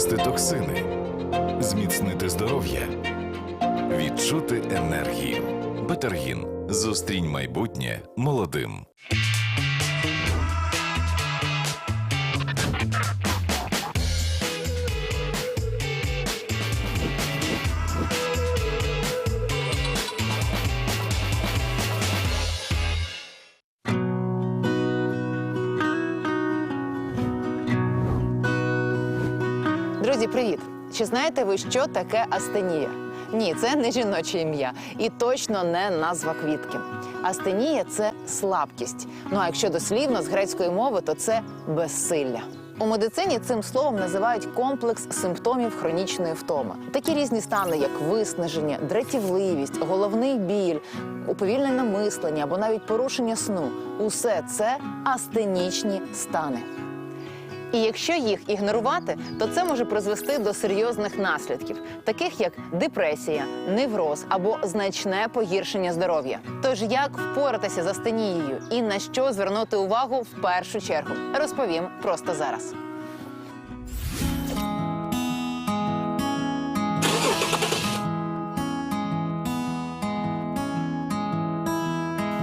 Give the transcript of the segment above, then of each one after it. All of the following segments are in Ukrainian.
вивести токсини, зміцнити здоров'я, відчути енергію. Бетергін. Зустрінь майбутнє молодим. Друзі, привіт! Чи знаєте ви, що таке астенія? Ні, це не жіноче ім'я і точно не назва квітки. Астенія це слабкість. Ну а якщо дослівно з грецької мови, то це безсилля. У медицині цим словом називають комплекс симптомів хронічної втоми. Такі різні стани, як виснаження, дратівливість, головний біль, уповільнене мислення або навіть порушення сну усе це астенічні стани. І якщо їх ігнорувати, то це може призвести до серйозних наслідків, таких як депресія, невроз або значне погіршення здоров'я. Тож як впоратися з астенією і на що звернути увагу в першу чергу, розповім просто зараз.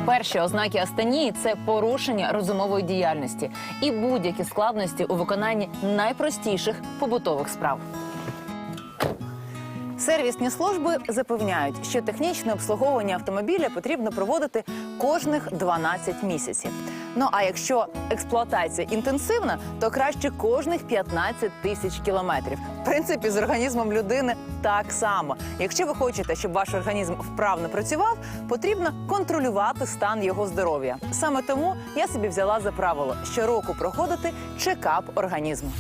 Перші ознаки астенії це порушення розумової діяльності і будь-які складності у виконанні найпростіших побутових справ. Сервісні служби запевняють, що технічне обслуговування автомобіля потрібно проводити кожних 12 місяців. Ну а якщо експлуатація інтенсивна, то краще кожних 15 тисяч кілометрів. В принципі, з організмом людини так само. Якщо ви хочете, щоб ваш організм вправно працював, потрібно контролювати стан його здоров'я. Саме тому я собі взяла за правило щороку проходити чекап організму.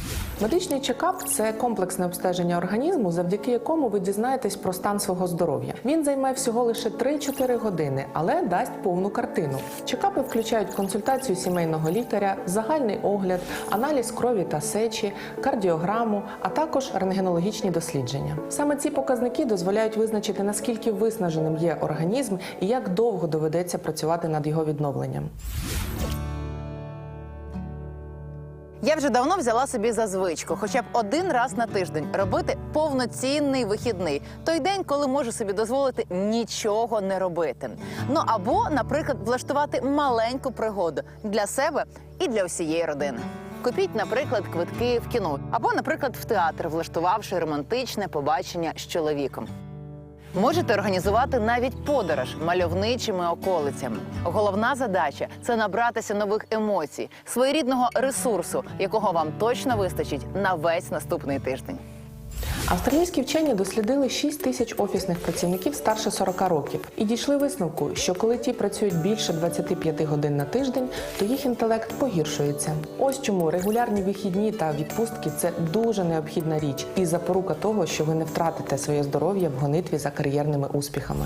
Медичний чекап це комплексне обстеження організму, завдяки якому ви дізнаєтесь про стан свого здоров'я. Він займе всього лише 3-4 години, але дасть повну картину. Чекапи включають консультацію сімейного лікаря, загальний огляд, аналіз крові та сечі, кардіограму, а також рентгенологічні дослідження. Саме ці показники дозволяють визначити наскільки виснаженим є організм і як довго доведеться працювати над його відновленням. Я вже давно взяла собі за звичку, хоча б один раз на тиждень робити повноцінний вихідний. Той день, коли можу собі дозволити нічого не робити. Ну або, наприклад, влаштувати маленьку пригоду для себе і для всієї родини. Купіть, наприклад, квитки в кіно, або, наприклад, в театр, влаштувавши романтичне побачення з чоловіком. Можете організувати навіть подорож мальовничими околицями. Головна задача це набратися нових емоцій, своєрідного ресурсу, якого вам точно вистачить на весь наступний тиждень. Австралійські вчені дослідили 6 тисяч офісних працівників старше 40 років і дійшли висновку, що коли ті працюють більше 25 годин на тиждень, то їх інтелект погіршується. Ось чому регулярні вихідні та відпустки це дуже необхідна річ і запорука того, що ви не втратите своє здоров'я в гонитві за кар'єрними успіхами.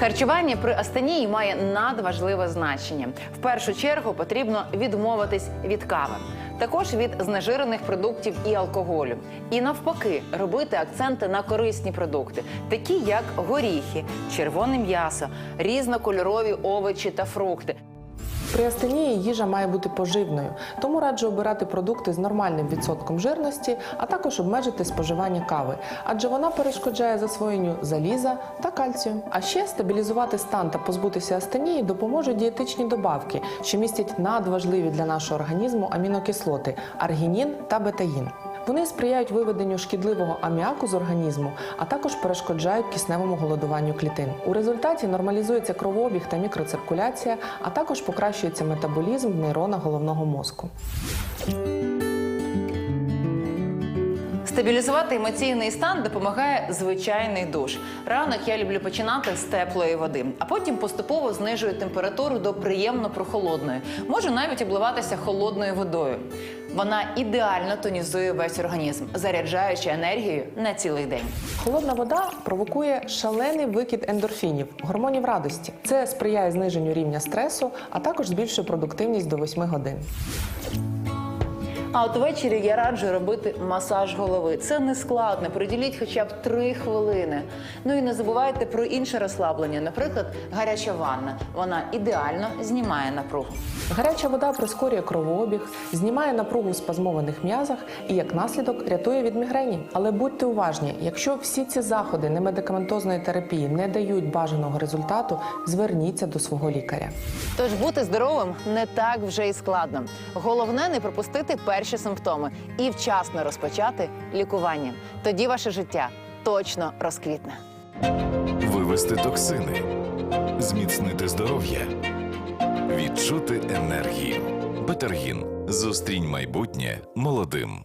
Харчування при астенії має надважливе значення. В першу чергу потрібно відмовитись від кави, також від знежирених продуктів і алкоголю. І навпаки, робити акценти на корисні продукти, такі як горіхи, червоне м'ясо, різнокольорові овочі та фрукти. При астенії їжа має бути поживною, тому раджу обирати продукти з нормальним відсотком жирності, а також обмежити споживання кави, адже вона перешкоджає засвоєнню заліза та кальцію. А ще стабілізувати стан та позбутися астенії допоможуть дієтичні добавки, що містять надважливі для нашого організму амінокислоти аргінін та бетаїн. Вони сприяють виведенню шкідливого аміаку з організму, а також перешкоджають кисневому голодуванню клітин. У результаті нормалізується кровообіг та мікроциркуляція, а також покращується метаболізм в нейронах головного мозку. Стабілізувати емоційний стан допомагає звичайний душ. Ранок я люблю починати з теплої води, а потім поступово знижую температуру до приємно прохолодної. Можу навіть обливатися холодною водою. Вона ідеально тонізує весь організм, заряджаючи енергію на цілий день. Холодна вода провокує шалений викид ендорфінів, гормонів радості. Це сприяє зниженню рівня стресу, а також збільшує продуктивність до 8 годин. А от ввечері я раджу робити масаж голови. Це не складно. Приділіть хоча б 3 хвилини. Ну і не забувайте про інше розслаблення, наприклад, гаряча ванна. Вона ідеально знімає напругу. Гаряча вода прискорює кровообіг, знімає напругу в спазмованих м'язах і як наслідок рятує від мігрені. Але будьте уважні, якщо всі ці заходи немедикаментозної терапії не дають бажаного результату, зверніться до свого лікаря. Тож бути здоровим не так вже і складно. Головне не пропустити перші симптоми і вчасно розпочати лікування. Тоді ваше життя точно розквітне. Вивести токсини, зміцнити здоров'я, відчути енергію. Бетергін. Зустрінь майбутнє молодим.